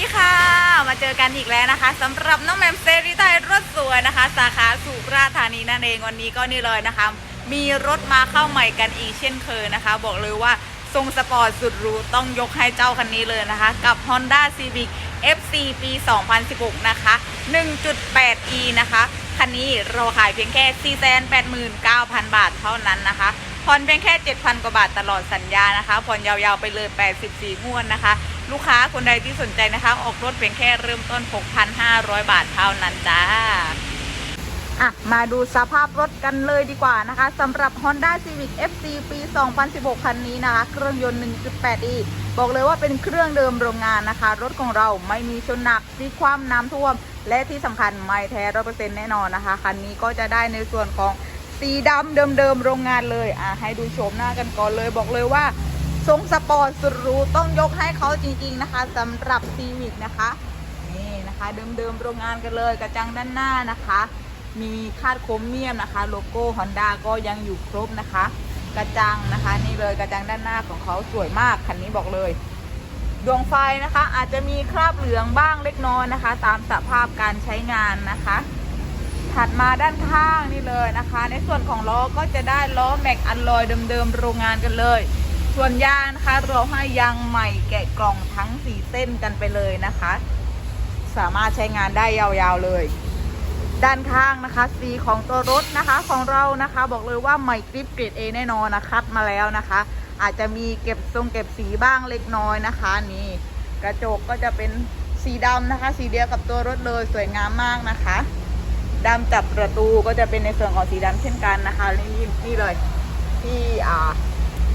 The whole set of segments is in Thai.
ดีค่ะ มาเจอกันอีกแล้วนะคะสำหรับน้องแมมเซรีไทยรถสวยนะคะ สาขาสุราษฎร์ธานีนั่นเองวันนี้ก็นี่เลยนะคะ มีรถมาเข้าใหม่กันอีกเช่นเคยนะคะ บอกเลยว่าทรงสปอร์ตสุดหรูต้องยกให้เจ้าคันนี้เลยนะคะ กับ Honda Civic FC ปี 2016 นะคะ 1.8e นะคะ คันนี้เราขายเพียงแค่ 489,000 บาทเท่านั้นนะคะผ่อนเพียงแค่ 7,000 กว่าบาทตลอดสัญญานะคะผ่อนยาวๆไปเลย 84 งวดนะคะ ลูกค้าคนใดที่สนใจนะคะ ออกรถเพียงแค่เริ่มต้น 6,500 บาทเท่านั้นจ้าอะมาดูสภาพรถกันเลยดีกว่านะคะสำหรับ Honda Civic FC ปี 2016 คันนี้นะคะ เครื่องยนต์ 1.8e บอกเลยว่าเป็นเครื่องเดิมโรงงานนะคะ รถของเราไม่มีชนหนักที่ความน้ำท่วม และที่สำคัญไม่แท้ร้อเปอร์เซ็นต์แน่นอนนะคะ คันนี้ก็จะได้ในส่วนของสีดำเดิมๆโรงงานเลยอะให้ดูโฉมหน้ากันก่อนเลย บอกเลยว่า ทรงสปอร์ตสุดหรูต้องยกให้เขาจริงๆนะคะสำหรับ Civic นะคะนี่นะคะเดิมๆโรงงานกันเลยกระจังด้านหน้านะคะ มีคาดโครเมียมนะคะ โลโก้ Honda ก็ยังอยู่ครบนะคะ กระจังนะคะนี่เลยกระจังด้านหน้าของเขาสวยมากคันนี้บอกเลย ดวงไฟนะคะ อาจจะมีคราบเหลืองบ้างเล็กน้อยนะคะ ตามสภาพการใช้งานนะคะถัดมาด้านข้างนี่เลยนะคะ ในส่วนของล้อก็จะได้ล้อแม็กอัลลอยเดิมๆโรงงานกันเลย ส่วนยางนะคะเราให้ยางใหม่แกะกล่องทั้ง4เส้นกันไปเลยนะคะ สามารถใช้งานได้ยาวๆเลย ด้านข้างนะคะสีของตัวรถนะคะของเรานะคะ บอกเลยว่าใหม่กริปเกรดเอแน่นอนนะคัดมาแล้วนะคะ อาจจะมีเก็บทรงเก็บสีบ้างเล็กน้อยนะคะนี่กระจกก็จะเป็นสีดำนะคะ สีเดียวกับตัวรถเลยสวยงามมากนะคะดำจับประตูก็จะเป็นในส่วนของสีดำเช่นกันนะคะนี่นี่เลยที่อ่า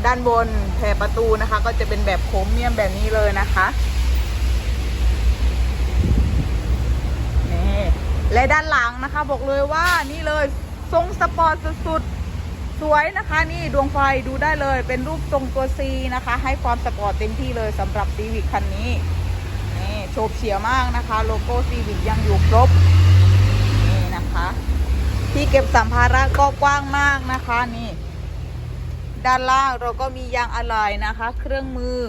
ด้านบนแถบประตูนะคะ ก็จะเป็นแบบโครเมียมแบบนี้เลยนะคะนี่และด้านหลังนะคะ บอกเลยว่านี่เลยทรงสปอร์ตสุดๆสวยนะคะ นี่ดวงไฟดูได้เลยเป็นรูปทรงตัว C นะคะ ให้ความสปอร์ตเต็มที่เลยสำหรับซีวิคคันนี้นี่โฉบเฉี่ยวมากนะคะ โลโก้ซีวิคยังอยู่ครบนี่นะคะ ที่เก็บสัมภาระก็กว้างมากนะคะนี่ ด้านล่างเราก็มียางอะไหล่นะคะ เครื่องมือ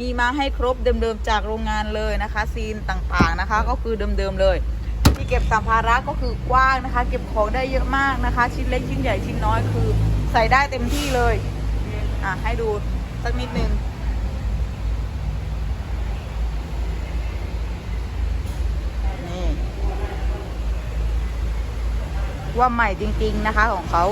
มีมาให้ครบเดิมๆจากโรงงานเลยนะคะ ซีนต่างๆนะคะ ก็คือเดิมๆเลยที่เก็บสัมภาระก็คือกว้างนะคะ เก็บของได้เยอะมากนะคะ ชิ้นเล็กชิ้นใหญ่ชิ้นน้อยคือ ใส่ได้เต็มที่เลยอะให้ดูสักนิดนึงนี่ว่าใหม่จริงๆนะคะของเขา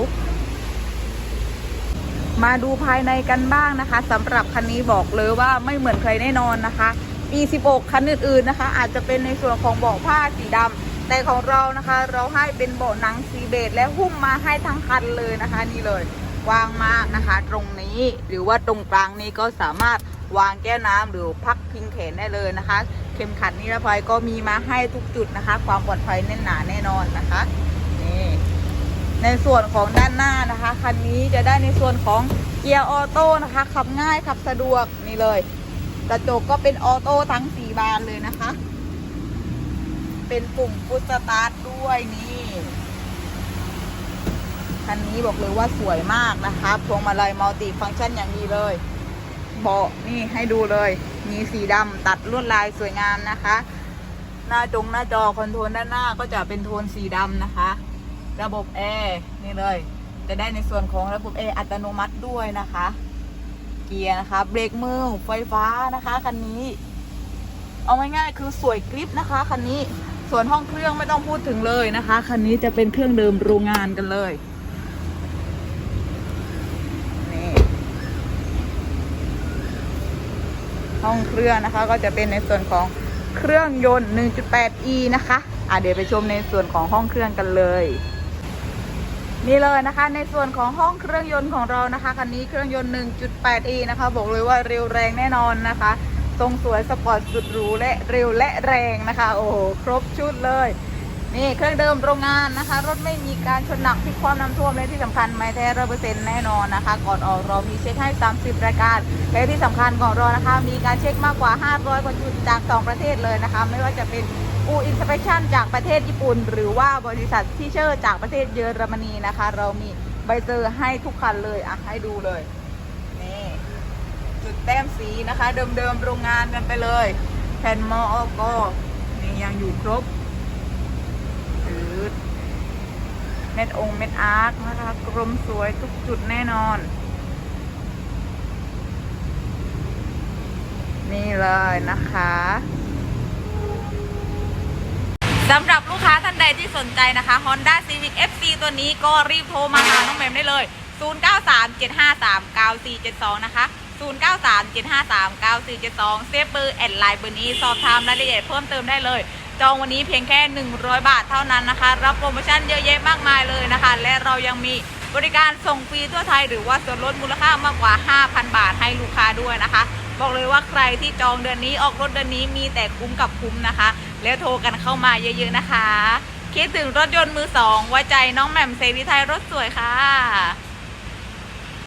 มาดูภายในกันบ้างนะคะสำหรับคันนี้บอกเลยว่าไม่เหมือนใครแน่นอนนะคะปี16คันอื่นๆนะคะ อาจจะเป็นในส่วนของเบาะผ้าสีดำแต่ของเรานะคะ เราให้เป็นเบาะหนังสีเบจและหุ้มมาให้ทั้งคันเลยนะคะ นี่เลยกว้างมากนะคะ ตรงนี้หรือว่าตรงกลางนี้ก็สามารถวางแก้วน้ำหรือพักพิงแขนได้เลยนะคะ เข็มขัดนิรภัยก็มีมาให้ทุกจุดนะคะ ความปลอดภัยแน่นหนาแน่นอนนะคะ ในส่วนของด้านหน้านะคะ คันนี้จะได้ในส่วนของเกียร์ออโต้นะคะ ขับง่ายขับสะดวกนี่เลย กระจกก็เป็นออโต้ทั้งสี่บานเลยนะคะ เป็นปุ่มพุชสตาร์ทด้วยนี่ คันนี้บอกเลยว่าสวยมากนะคะพวงมาลัยมัลติฟังก์ชันอย่างดีเลยเบาะนี่ให้ดูเลย มีสีดำตัดลวดลายสวยงามนะคะ หน้าจงหน้าจอคอนโทรลด้านหน้าก็จะเป็นโทนสีดำนะคะ ระบบแอร์นี่เลย จะได้ในส่วนของระบบแอร์อัตโนมัติด้วยนะคะ เกียร์นะคะ เบรกมือไฟฟ้านะคะคันนี้ เอาง่ายๆคือสวยกริปนะคะคันนี้ ส่วนห้องเครื่องไม่ต้องพูดถึงเลยนะคะคันนี้จะเป็นเครื่องเดิมโรงงานกันเลยนี่ห้องเครื่องนะคะก็จะเป็นในส่วนของเครื่องยนต์ 1.8e นะคะ อะเดี๋ยวไปชมในส่วนของห้องเครื่องกันเลย นี่เลยนะคะในส่วนของห้องเครื่องยนต์ของเรานะคะคันนี้เครื่องยนต์ 1.8e นะคะ บอกเลยว่าเร็วแรงแน่นอนนะคะ ทรงสวยสปอร์ตสุดหรูและเร็วและแรงนะคะ โอ้โหครบชุดเลย นี่เครื่องเดิมโรงงานนะคะ รถไม่มีการชนหนักพลิกความน้ำท่วมและที่สำคัญไม่แท้ร้อยเปอร์เซ็นต์แน่นอนนะคะ ก่อนออกเรามีเช็คให้ 30 รายการ และที่สำคัญของเรานะคะ มีการเช็คมากกว่า 500 กว่าจุดจาก 2 ประเทศเลยนะคะ ไม่ว่าจะเป็น อูอินสเปชันจากประเทศญี่ปุ่น หรือว่าบริษัทที่เชอร์จากประเทศเยอรมนีนะคะ เรามีใบเซอร์ให้ทุกคันเลยอะให้ดูเลยนี่จุดแต้มสีนะคะ เดิมๆโรงงานกันไปเลย แผ่นมออกนี่ยังอยู่ครบถือเม็ดองค์เม็ดอาร์คนะคะกรมสวยทุกจุดแน่นอน นี่เลยนะคะ สำหรับลูกค้าท่านใดที่สนใจนะคะ Honda Civic FC ตัวนี้ก็รีบโทรมาหาน้องแหมมได้เลย 0937539472 นะคะ 0937539472 เซฟเบอร์แอดไลน์เบอร์นี้สอบถามรายละเอียดเพิ่มเติมได้เลย จองวันนี้เพียงแค่ 100 บาทเท่านั้นนะคะ รับโปรโมชั่นเยอะแยะมากมายเลยนะคะ และเรายังมีบริการส่งฟรีทั่วไทยหรือว่าส่วนลดมูลค่ามากกว่า 5,000 บาทให้ลูกค้าด้วยนะคะ บอกเลยว่าใครที่จองเดือนนี้ออกรถเดือนนี้มีแต่คุ้มกับคุ้มนะคะ แล้วโทรกันเข้ามาเยอะๆนะคะ คิดถึงรถยนต์มือสองไว้ใจน้องแหม่มเซรีไทยรถสวยค่ะ